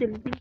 जल्दी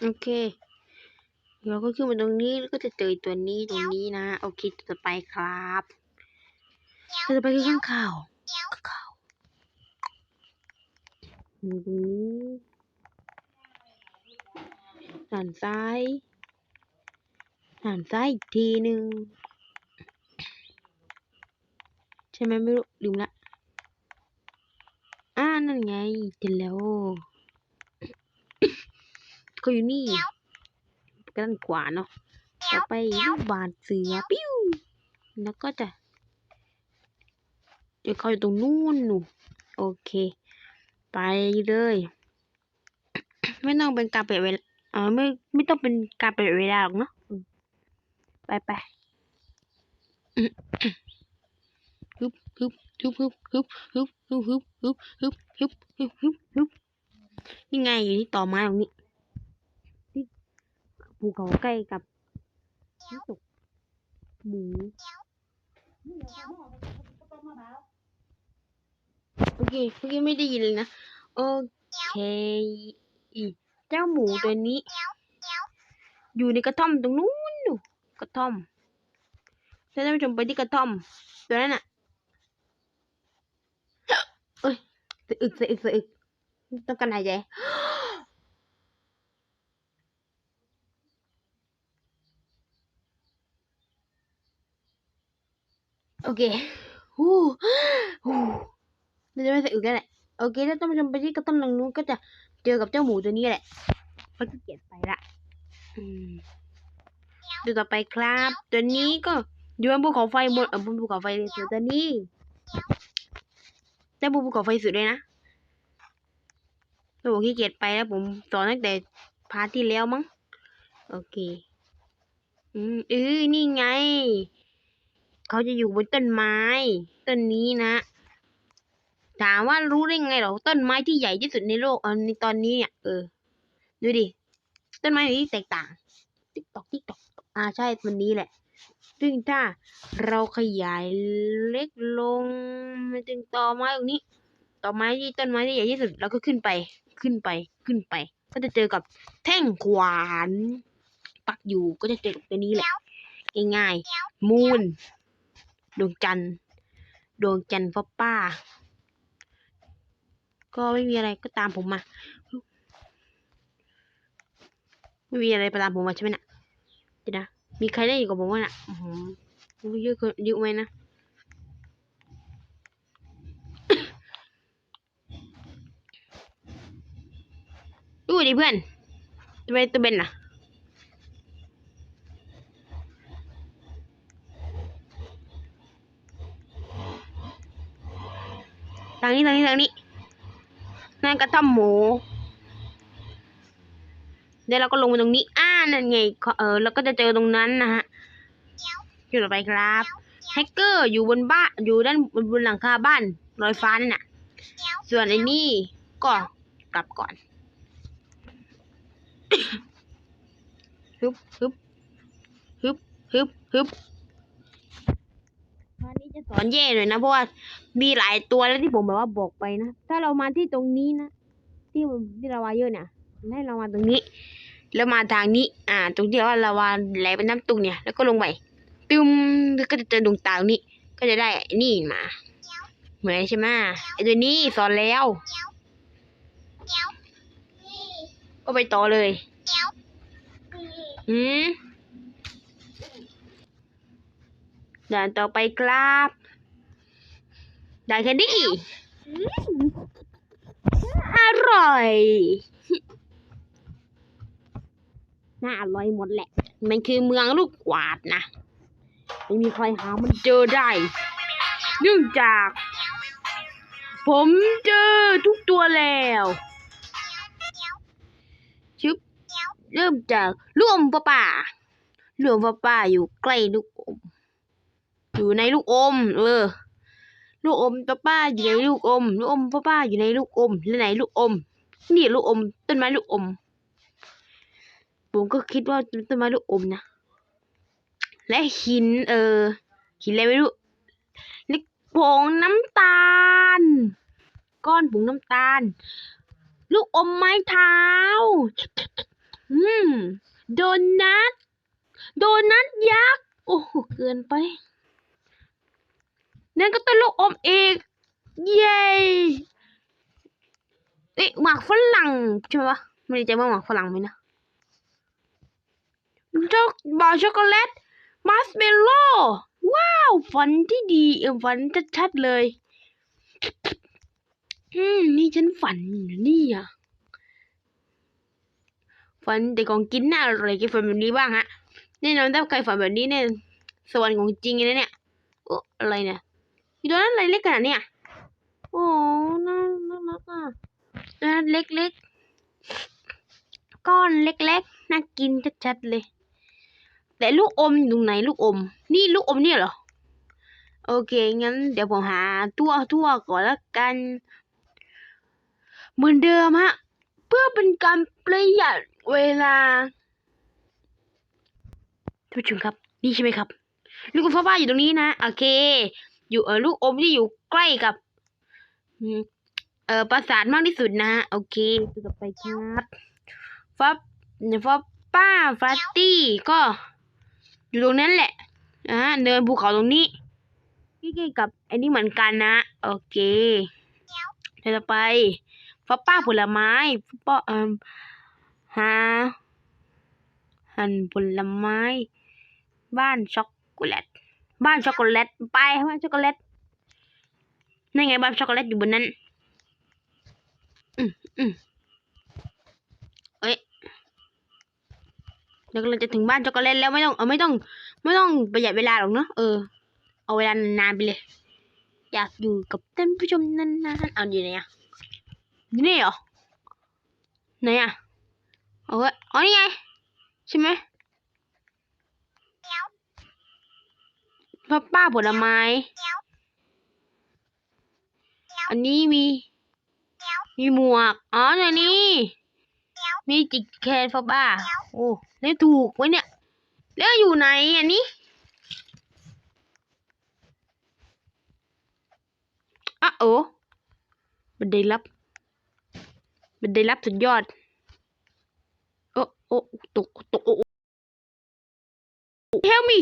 โอเคเราก็ขึ้นมาตรงนี้แล้วก็จะเจอตัวนี้ตรงนี้นะโอเคต่อไปครับต่อไปคือข้างข่าวข่าวอยู่ตรงนี้หันซ้ายหันซ้ายอีกทีหนึ่งใช่ไหมไม่รู้ลืมละอ่านั่นไงเจอแล้ว ก็อยู่นี่ก็ด้านขวาเนาะต่อไปลูกบาศก์เสือปิ้วแล้วก็จะเดี๋ยวเขาอยู่ตรงนู้นหนูโอเค ไปเลยไม่ต้องเป็นการเปลี่ยนเวลาเออไม่ไม่ต้องเป็นการเปลี่ยนเวลาหรอกเนาะอืมไปไปอืมฮึบฮึบฮึบฮึบฮึบฮึบฮึบฮึบฮึบฮึบฮึบฮึบฮึบฮึบนี่ไงอยู่ที่ต่อไม้ตรงนี้ที่ ภูเขาใกล้กับน้ำตกหมูโอเคเมื่อกี้ไม่ได้ยินเลยนะ โอเคอีเจ้าหมูตัวนี้ อยู่ในกระท่อมตรงนู้นหนูกระท่อมท่านผู้ชมไปที่กระท่อมตัวนั้นอะเอ้ยสะอึกสะอึกสะอึกต้องการหายใจ โอเคฮู้ฮู้เราจะไม่สะอึกแล้วแหละ โอเค ถ้าท่านผู้ชมไปที่กระท่อมตรงนู้นก็จะเจอกับเจ้าหมูตัวนี้แหละเขาจะเกลียดไปละอืมดูต่อไปครับ ตัวนี้ก็อยู่บนภูเขาไฟบนเออบนภูเขาไฟเลยส่วนตัวนี้ได้บนภูเขาไฟสุดเลยนะตัวผมขี้เกียจไปแล้วผมสอนตั้งแต่พาร์ทที่แล้วมั้ง โอเค อืมเออนี่ไง เขาจะอยู่บนต้นไม้ ต้นนี้นะ ถามว่ารู้ได้ไงหรอต้นไม้ที่ใหญ่ที่สุดในโลกออในตอนนี้เนี่ยเออดูดิต้นไม้ที่แตกต่างติ๊กตอกติ๊กตอกอ่าใช่มันนี้แหละ ซึ่งถ้าเราขยายเล็กลงมาถึงต่อไม้ตรงนี้ ต่อไม้ที่ต้นไม้ที่ใหญ่ที่สุดเราก็ขึ้นไปขึ้นไปขึ้นไป ก็จะเจอกับแท่งขวาน ปักอยู่ก็จะเจอกับตัวนี้แหละง่ายๆมูน ดวงจันทร์ดวงจันทร์พ่อป้า ก็ไม่มีอะไรก็ตามผมมา ไม่มีอะไรไปตามผมมาใช่ไหมนะเดี๋ยวนะ มีใครได้อยู่กับผมวะน่ะอื้อหือรู้เยอะเกินเยอะไหมนะดูดิเพื่อนตัวเป็นตัวเป็นน่ะางนี้ทางนี้ทางนี้นั่นกระท่อมหมูเดี๋ยวเราก็ลงมาตรงนี้ อ่า นั่นไงขอเออเราก็จะเจอตรงนั้นนะฮะอยู่ต่อไปครับแฮกเกอร์อยู่บนบ้าน อยู่ด้านบนบนหลังคาบ้านลอยฟ้านั่นน่ะ ส่วนไอ้นี่ก็กลับก่อนฮึบฮึบฮึบฮึบฮึบ นนี้จะสอนแย่หน่อยนะเพราะว่ามีหลายตัวแล้วที่ผมแบบว่าบอกไปนะ ถ้าเรามาที่ตรงนี้นะที่มันที่เราวาเยอะเนี่ยให้เรามาตรงนี้ แล้วมาทางนี้ อ่า ตรงที่ว่าเราวาไหลเป็นน้ำตุกเนี่ย แล้วก็ลงไปตึมแล้วก็จะเจอดวงตาตรงนี้ ก็จะได้ไอ้นี่มาเหมือนใช่ไหมไอ้ตัวนี้สอนแล้วก็ไปต่อเลย อืม ด่านต่อไปครับด่านแคนดี้อืมอร่อย น่าอร่อยหมดแหละ มันคือเมืองลูกกวาดนะ ไม่มีใครหามันเจอได้ เนื่องจาก ผมเจอทุกตัวแล้วชึบเริ่มจากลูกอมป้าป่าลูกอมป้าป่าอยู่ใกล้ลูกอม อยู่ในลูกอม เออ ลูกอมป้าป้าอยู่ในลูกอม ลูกอมป้าป้าอยู่ในลูกอมแล้วไหนลูกอม นี่ลูกอม ต้นไม้ลูกอม ผมก็คิดว่าต้นไม้ลูกอมนะ และหิน เออ หินอะไรไม่รู้เล็กผงน้ำตาล ก้อนผงน้ำตาล ลูกอมไม้เท้า อืม โดนัท โดนัทยักษ์ โอ้โห เกินไป นั่นก็ต้นลูกอมเอกเย้เอ๊ะหมากฝรั่งใช่ไหมวะไม่แน่ใจว่าหมากฝรั่งไหมนะช็อกบาร์ช็อกโกแลตมัสเมลโล่ว้าวฝันที่ดีเออฝันชัดๆเลย อืม นี่ฉันฝันนี่อะฝันแต่ของกินน่าอร่อยกินฝันแบบนี้บ้างฮะแน่นอนถ้าใครฝันแบบนี้เนี่ยสวรรค์ของจริงเลยเนี่ยโอ้อะไรเนี่ย มีตัวนั้นอะไรเล็กขนาดเนี้ยโอ้น่าน่ารักอะน่าเล็กๆ ก้อนเล็กๆ น่ากินชัดๆเลย แต่ลูกอมอยู่ตรงไหนลูกอม นี่ลูกอมเนี่ยเหรอ โอเค งั้นเดี๋ยวผมหาทั่วทั่วก่อนละกัน เหมือนเดิมฮะ เพื่อเป็นการประหยัดเวลาท่านผู้ชมครับ นี่ใช่ไหมครับ ลูกอมฟ้าฟ้าอยู่ตรงนี้นะ โอเค อยู่เออลูกอมที่อยู่ใกล้กับเออปราสาทมากที่สุดนะโอเคต่อไปครับฟ้าเนี่ยฟ้าป้าฟาตี้ก็อยู่ตรงนั้นแหละอ่าเนินภูเขาตรงนี้ใกล้ๆกับไอ้นี่เหมือนกันนะ โอเคเดี๋ยวต่อไปฟ้าป้าผลไม้ฟ้าป้าเอ่อหาหั่นผลไม้ บ้านช็อกโกแลต บ้านช็อกโกแลตไปบ้านช็อกโกแลตนั่นไงบ้านช็อกโกแลตอยู่บนนั้น อืมอืมเอ้ยเดี๋ยวเราจะถึงบ้านช็อกโกแลตแล้วไม่ต้องเออไม่ต้อง ไม่ต้องประหยัดเวลาหรอกเนอะเออเอาเวลานานๆไปเลย อยากอยู่กับท่านผู้ชมนานๆเอาอยู่ไหนอะอยู่นี่เหรอไหนอะเอาไว้อ๋อนี่ไงใช่ไหม ป้าป้าผลไม้ อันนี้มี มีหมวก อ๋อในนี้ มีจิกแคนฟ้าป้า โอ้แล้วถูกไว้เนี่ย แล้วอยู่ไหนอันนี้อะโอ้บันไดลับบันไดลับสุดยอด โอ้โอ้ตกตกโอ้ help me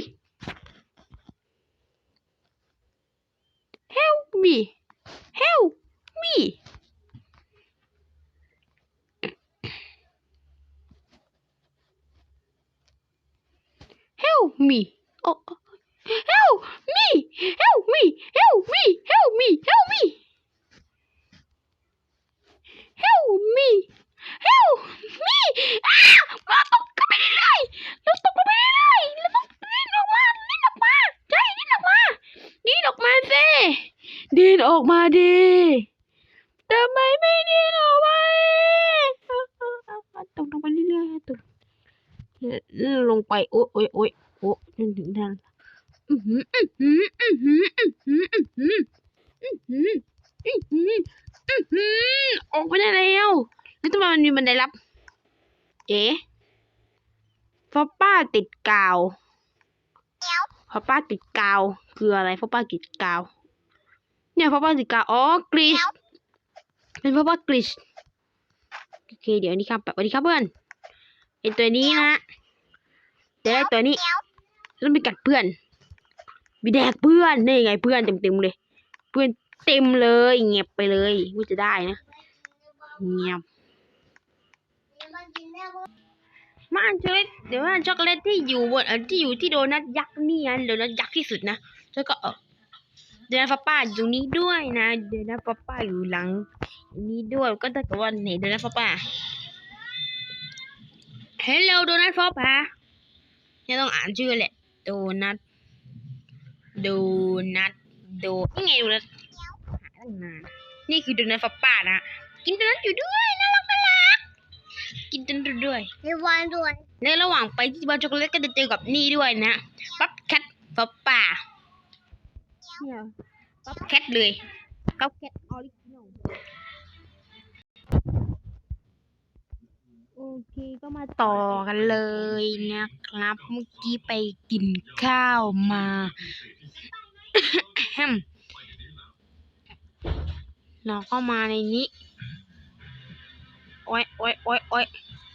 me. Help me. Help me. Oh oh. oh. help me. Help me. Help me. Help me. Help me. Help me. Help ออกมาดิทำไมไม่ดีงออกมตกลงไปเรื่อยๆตกลงไปโอ๊ยโอ๊ยโอ๊ยโอ๊ยถึงทางออกไปได้แล้วแล้วทำไมมันมีบันไดรับ เอ๋พ่อป้าติดกาวพ่อป้าติดกาว คืออะไรพ่อป้าติดกาว เนี่ยฟ้าป้าติกาอ๋อกรีชเป็นฟ้าป้ากรีชโอเคเดี๋ยวนี้ครับสวัสดีครับเพื่อนไอตัวนี้นะเดี๋ยวได้ตัวนี้แล้วไปกัดเพื่อนไปแดกเพื่อนนี่ไงเพื่อนเต็มเต็มๆเลย เพื่อนเต็มเลยเงียบไปเลยว่าจะได้นะเงียบมานช็อกโกแลตเดี๋ยวม่าช็อกโกแลตที่อยู่บนที่อยู่ที่โดนัทยักษ์นี่นะโดนัทยักษ์ที่สุดนะแล้วก็เออ ดนัทฟ้าป้าอยู่ตรงนี้ด้วยนะโดนัทฟ้าป้าอยู่หลัง นี้ด้วยก็ถ้าเกิดว่าไหนโดนัทฟ้าป้า Hello โดนัทฟอปฮะยังต้องอ่านชื่อแหละโดนัทโดนัทโดนี่ไงโดนัทหาตั้งนานนี่คือโดนัทฟอปป้านะกินโดนัทอยู่ด้วยน่ารักน่ารักกินโดนัทอยู่ด้วยในวันด้วยในระหว่างไปที่บ้านช็อกโกแลตก็จะเจอกับนี่ด้วยนะป๊อปแคทฟอปป้า เนี่ยป๊อปแคทเลยป๊อปแคทออริจินอลโอเคก็มาต่อกันเลยนะครับ เมื่อกี้ไปกินข้าวมา เราก็มาในนี้ โอ้ยโอ้ยโอ้ยโอ้ย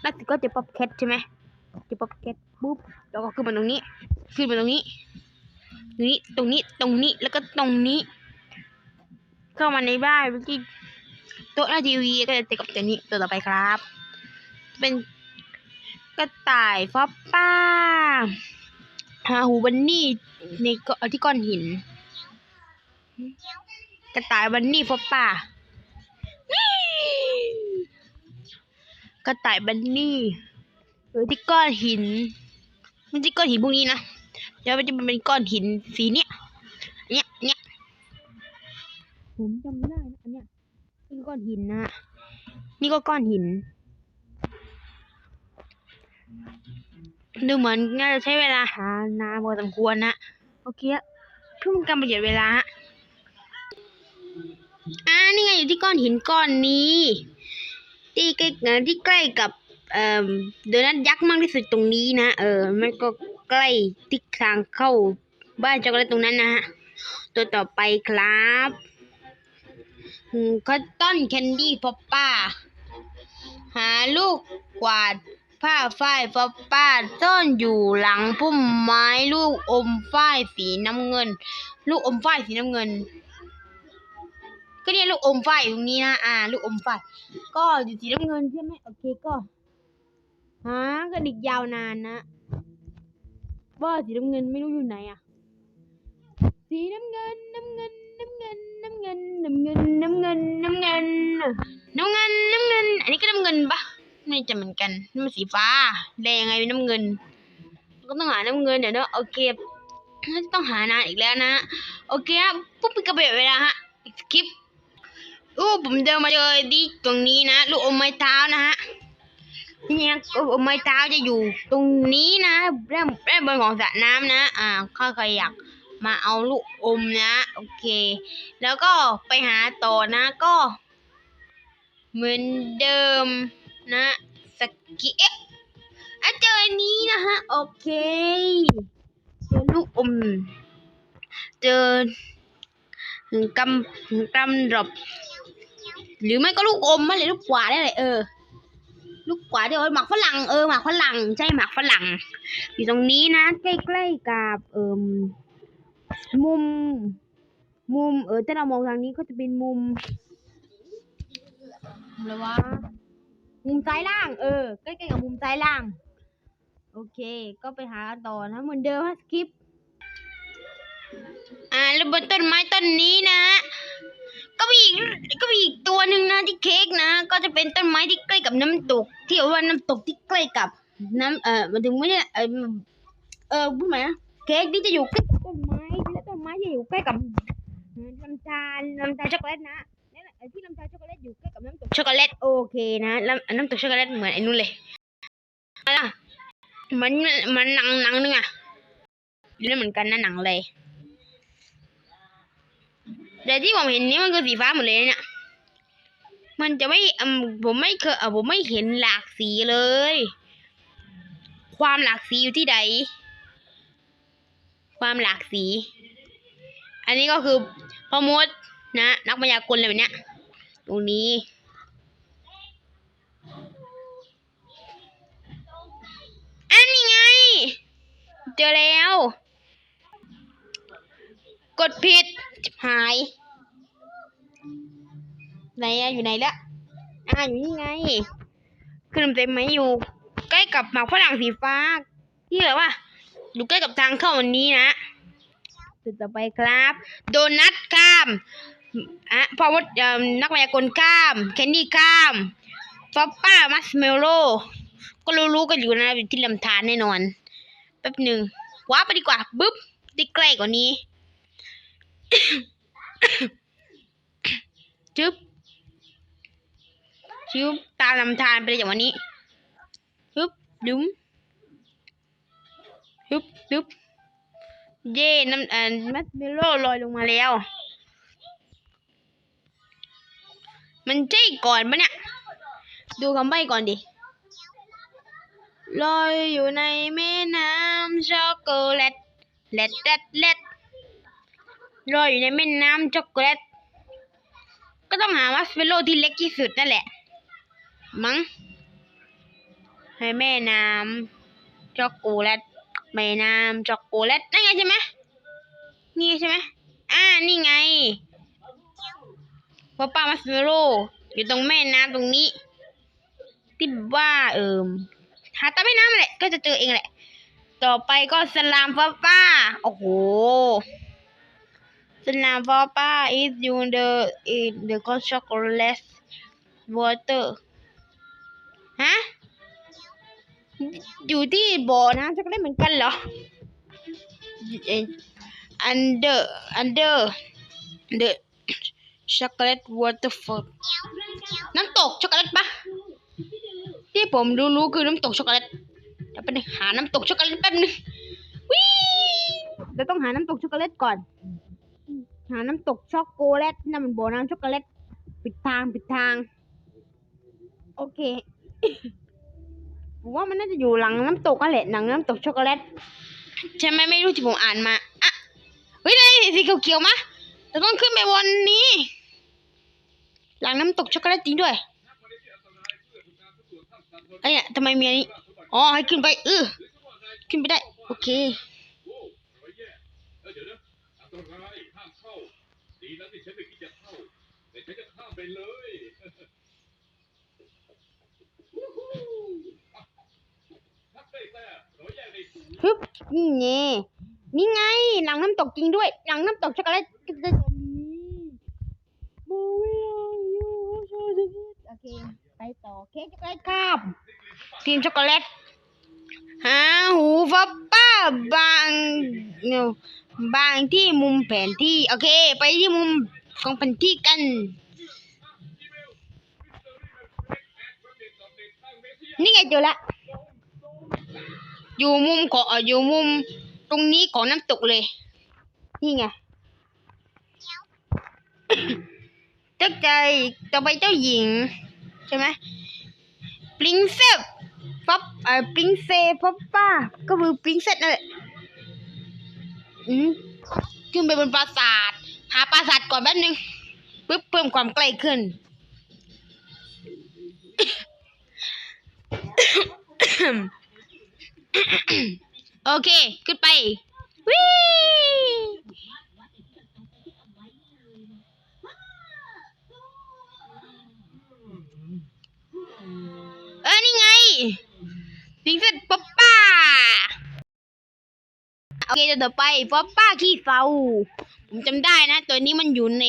น่าจะก็จะป๊อปแคทใช่ไหมจะป๊อปแคทปุ๊บ แล้วก็ขึ้นมาตรงนี้ ขึ้นมาตรงนี้ตรง นี้ตรงนี้ตรงนี้แล้วก็ตรงนี้ เข้ามาในบ้านเมื่อกี้โต๊ะหน้าทีวีก็จะเจอกับตัวนี้ตัวต่อไปครับ เป็นกระต่ายฟอปป้าฮาฮูบันนี่ในก็ที่ก้อนหิน กระต่ายบันนี่ฟอปป้ากระต่ายบันนี่อยู่ที่ก้อนหินไม่ใช่ก้อนหินพวกนี้นะ เดี๋ยวมันจะเป็นก้อนหินสีเนี้ยเนี้ยเนี้ยผมจำได้นะอันเนี้ยนี่ก้อนหินนะนี่ก็ก้อนหิน ดูเหมือนน่าจะใช้เวลาหานานพอสมควรนะโอเคอะเพื่อเป็นการประหยัดเวลาฮะอ่านี่ไงอยู่ที่ก้อนหินก้อนนี้ ที่ใกล้ที่ใกล้กับเอ่อโดนัทยักษ์มากที่สุดตรงนี้นะ เออมันก็ ใกล้ที่ทางเข้าบ้านช็อกโกแลตตรงนั้นนะฮะ ตัวต่อไปครับคอตตอนแคนดี้ป๊อปป้า หาลูกกวาดผ้าฝ้ายฟ้าป้าซ่อนอยู่หลังพุ่มไม้ลูกอมฝ้ายสีน้ำเงิน ลูกอมฝ้ายสีน้ำเงิน ก็เนี่ยลูกอมฝ้ายตรงนี้นะอ่า ลูกอมฝ้ายก็อยู่สีน้ำเงินใช่ไหมโอเคก็หากระดิกยาวนานนะ ว่าสีน้ำเงินไม่รู้อยู่ไหนอะ สีน้ำเงินน้ำเงินน้ำเงินน้ำเงินน้ำเงินน้ำเงินน้ำเงินน้ำเงินน้ำเงิน อันนี้ก็น้ำเงินปะไม่จะเหมือนกันนี่มันสีฟ้าแดงไงเป็นน้ำเงิน ก็ต้องหาน้ำเงินเดี๋ยวเนอะโอเคจะต้องหานานอีกแล้วนะโอเคครับปุ๊บป็นกระเบียดเวลาฮะสกิปอู้ผมเดินมาเจอที่ตรงนี้นะ ลูกอมไม้เท้านะฮะ เนี่ยลูกอมไม้เท้าจะอยู่ตรงนี้นะเริ่มเริ่มบนของสระน้ำนะ อ่าถ้าใครอยากมาเอาลูกอมนะ โอเค แล้วก็ไปหาต่อนะก็ เหมือนเดิมนะสกิเอ๊ะเจออันนี้นะฮะ โอเคเจอลูกอม เจอกำกำดรอปหรือไม่ก็ลูกอมมาเลยลูกกวาดได้เลยเออ ลูกกวาดเดี๋ยวหมากฝรั่งเออหมากฝรั่งใช่หมากฝรั่ง อยู่ตรงนี้นะ ใกล้ๆกับเอ่มมุม มุมเออถ้าเรามองทางนี้ก็จะเป็นมุมอะไรวะมุมซ้ายล่าง เออใกล้ๆกับมุมซ้ายล่าง โอเค ก็ไปหาต่อนะเหมือนเดิมฮะสกิปอ่าแล้วบนต้นไม้ต้นนี้นะ ก็มีอีกก็มีอีกตัวหนึ่งนะที่เค้กนะ ก็จะเป็นต้นไม้ที่ใกล้กับน้ำตก ที่เอาว่าน้ำตกที่ใกล้กับน้ำเออมันถึงไม่ใช่เออเออพูดไหมนะเค้กที่จะอยู่ใกล้กับต้นไม้และต้นไม้จะอยู่ใกล้กับลำธารลำธารช็อกโกแลตนะนั่นแหละไอ้ที่น้ำตาลช็อกโกแลตอยู่ใกล้กับน้ำตกช็อกโกแลตโอเคนะแล้วน้ำตกช็อกโกแลตเหมือนไอ้นู่นเลยอะไรล่ะมันมันหนังหนังนึงอะเล่นเหมือนกันนะหนังเลย แต่ที่ผมเห็นนี่มันคือสีฟ้าหมดเลยนะเนี่ยมันจะไม่ผมไม่เคยเออผมไม่เห็นหลากสีเลย ความหลากสีอยู่ที่ใด ความหลากสี อันนี้ก็คือพอมดนะ นักมายากลอะไรแบบเนี้ยตรงนี้อันนี้ไง เจอแล้ว กดผิดหาย ไหนอะอยู่ไหนละอ่าอยู่นี่ไง ขึ้นเต็มไหมอยู่ ใกล้กับหมากฝรั่งสีฟ้า ที่แบบว่าอยู่ใกล้กับทางเข้าวันนี้นะจุดต่อไปครับ โดนัทข้ามอะพอวัดเอ่อนักมายากลข้าม แคนดี้ข้ามฟอปป้ามัสเมลโลก็รู้ๆกันอยู่นะอยู่ที่ลำธารแน่นอนแป๊บหนึ่งว้าไปดีกว่าบึ๊บได้ใกล้กว่านี้ จึ๊บชิวตามลำธารไปเลยจากวันนี้ฮึบดุ้มฮึบดุ๊บเย่น้ำอ่ามัดเมโลลอยลงมาแล้ว มันใช่ก่อนปะเนี่ย ดูคำใบ้ก่อนดิลอยอยู่ในแม่น้ำช็อกโกแลตแลดแลดแลด ลอยอยู่ในแม่น้ำช็อกโกแลต ก็ต้องหามัสเฟโลที่เล็กที่สุดนั่นแหละ มั้งในแม่น้ำช็อกโกแลตแม่น้ำช็อกโกแลตนั่นไงใช่ไหมนี่ใช่ไหมอ่านี่ไงป้าป้ามัสเฟโลอยู่ตรงแม่น้ำตรงนี้ที่ว่าเอิมหาตามแม่น้ำแหละก็จะเจอเองแหละ ต่อไปก็สลามฟ้าป้า โอ้โห สลามฟ้าป้า is you the in the chocolate water ฮะ อยู่ที่บ่อน้ำช็อกโกแลตเหมือนกันเหรอ under under the chocolate waterfall น้ำตกช็อกโกแลตปะที่ผมรู้รู้คือน้ำตกช็อกโกแลตเดี๋ยวไปหาน้ำตกช็อกโกแลตแป๊บนึงวิเราต้องหาน้ำตกช็อกโกแลตก่อน หาน้ำตกช็อกโกแลตนั่มันบ่อน้ำช็อกโกแลตปิดทางปิดทาง โอเคผมว่ามันน่าจะอยู่หลังน้ำตกนั่นแหละหลังน้ำตกช็อกโกแลตใช่ไหมไม่รู้ที่ผมอ่านมาอะเฮ้ยนี่สีเขียวๆมะเราต้องขึ้นไปบนนี้ หลังน้ำตกช็อกโกแลตจริงด้วยไอ้เนี่ยทำไมมีอันนี้อ๋อให้ขึ้นไปเออขึ้นไปได้ โอเค ดีนะที่ฉันไม่คิดจะเข้าแต่ฉันจะข้ามไปเลยทักได้แต่ร้อยแยกในสูงฮึบนี่ไงนี่ไง หลังน้ำตกจริงด้วย หลังน้ำตกช็อกโกแลตก็จะโอเค ไปต่อเค้กช็อกโกแลตครับทีมช็อกโกแลตหาหูฟับป้าบางเนา บางที่มุมแผนที่ โอเค ไปที่มุมของแผนที่กัน นี่ไงเจอละ อยู่มุมของเอ่ออยู่มุม ตรงนี้ของน้ำตกเลย นี่ไงเจ้าใจต่อไปเจ้าหญิง ใช่ไหมปริงเซฟฟับเอ่อปริงเซฟับป้า ก็คือปริงเซสนั่นแหละ อืมขึ้นไปบนปราสาท หาปราสาทก่อนแป๊บนึงปึ๊บเพิ่มความใกล้ขึ้น โอเค ขึ้นไปวิเออนี่ไงพิงเซตป๊อปป้า โอเคตัวต่อไปป๊อปป้าขี้เฝ้าผมจำได้นะ ตัวนี้มันอยู่ใน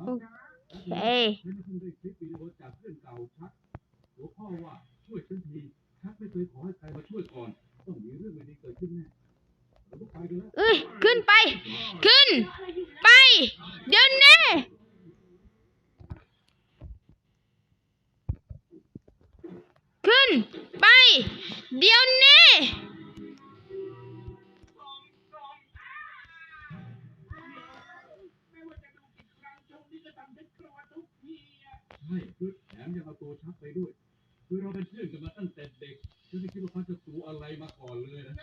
โอเคฉันเพิ่งได้คลิปวิดีโอจากเพื่อนเก่าชักหัวข้อว่าช่วยฉันทีชักไม่เคยขอให้ใครมาช่วยก่อน ต้องมีเรื่องไม่ดีเกิดขึ้นแน่เราต้องไปกันแล้วเอ้ยขึ้นไป ขึ้น ไป เดี๋ยวนี้ ไป เดี๋ยวนี้ใช่คือแถมยังเอาตัวชักไปด้วย คือเราเป็นเพื่อนกันมาตั้งแต่เด็กฉันไม่คิดว่าเขาจะกลัวอะไรมาก่อนเลยนะ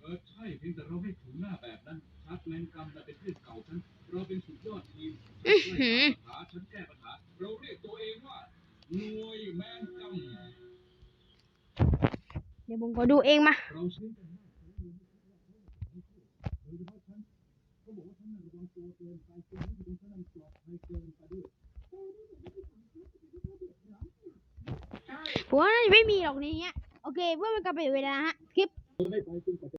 เออใช่เพียงแต่เราไม่ถูหน้าแบบนั้นชักแมนกรรมแต่เป็นเพื่อนเก่าฉันเราเป็นสุดยอดทีม อื้อหือ ปัญหาฉันแก้ปัญหา เราเรียกตัวเองว่าหน่วยแมนกรรม เดี๋ยว